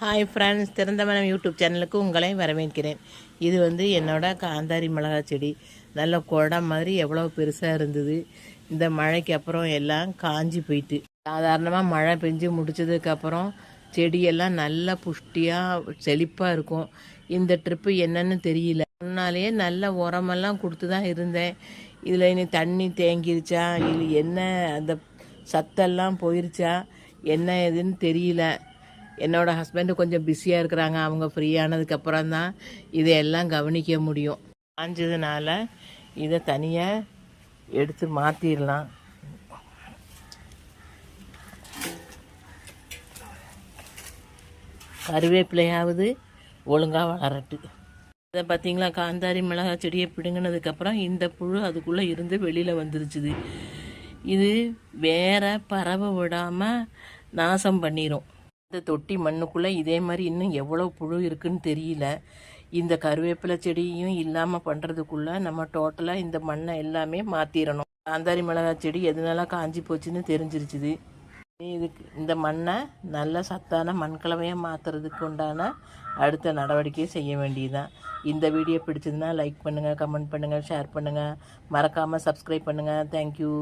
Hi friends திறந்த மனம் YouTube சேனலுக்கு உங்களை வரவேற்கிறேன். இது வந்து என்னோட காந்தாரி மிளகா செடி. நல்ல குடம் மாதிரி எவ்வளோ பெருசாக இருந்தது. இந்த மழைக்கு அப்புறம் எல்லாம் காஞ்சி போயிட்டு. சாதாரணமாக மழை பெஞ்சு முடிச்சதுக்கப்புறம் செடியெல்லாம் நல்லா புஷ்டியாக செழிப்பாக இருக்கும். இந்த ட்ரிப்பு என்னன்னு தெரியல. முன்னாலேயே நல்ல உரமெல்லாம் கொடுத்து தான் இருந்தேன். இதில் இனி தண்ணி தேங்கிருச்சா? இது என்ன அந்த சத்தெல்லாம் போயிருச்சா? என்ன ஏதுன்னு தெரியல. என்னோட ஹஸ்பண்டு கொஞ்சம் பிஸியாக இருக்கிறாங்க. அவங்க ஃப்ரீயானதுக்கப்புறம் தான் இதையெல்லாம் கவனிக்க முடியும். காஞ்சதுனால இதை தனியாக எடுத்து மாற்றிடலாம் கருவேப்பிலையாவது ஒழுங்காக வளரட்டு. இதை பார்த்தீங்களா? காந்தாரி மிளகாய் செடியை பிடுங்கினதுக்கப்புறம் இந்த புழு அதுக்குள்ளே இருந்து வெளியில் வந்துருச்சுது. இது வேற பறவை விடாமல் நாசம் பண்ணிடும் இந்த தொட்டி மண்ணுக்குள்ளே இதே மாதிரி இன்னும் எவ்வளோ புழு இருக்குன்னு தெரியல. இந்த கருவேப்பிலை செடியும் இல்லாமல் பண்ணுறதுக்குள்ளே நம்ம டோட்டலாக இந்த மண்ணை எல்லாமே மாற்றிடணும் காந்தாரி மிளகாய் செடி எதனால காஞ்சி போச்சுன்னு தெரிஞ்சிருச்சுது. இதுக்கு இந்த மண்ணை நல்ல சத்தான மண்கலவையாக மாற்றுறதுக்கு உண்டான அடுத்த நடவடிக்கையை செய்ய வேண்டியதுதான். இந்த வீடியோ பிடிச்சதுன்னா லைக் பண்ணுங்கள் கமெண்ட் பண்ணுங்கள் ஷேர் பண்ணுங்கள் மறக்காமல் சப்ஸ்கிரைப் பண்ணுங்கள் தேங்க்யூ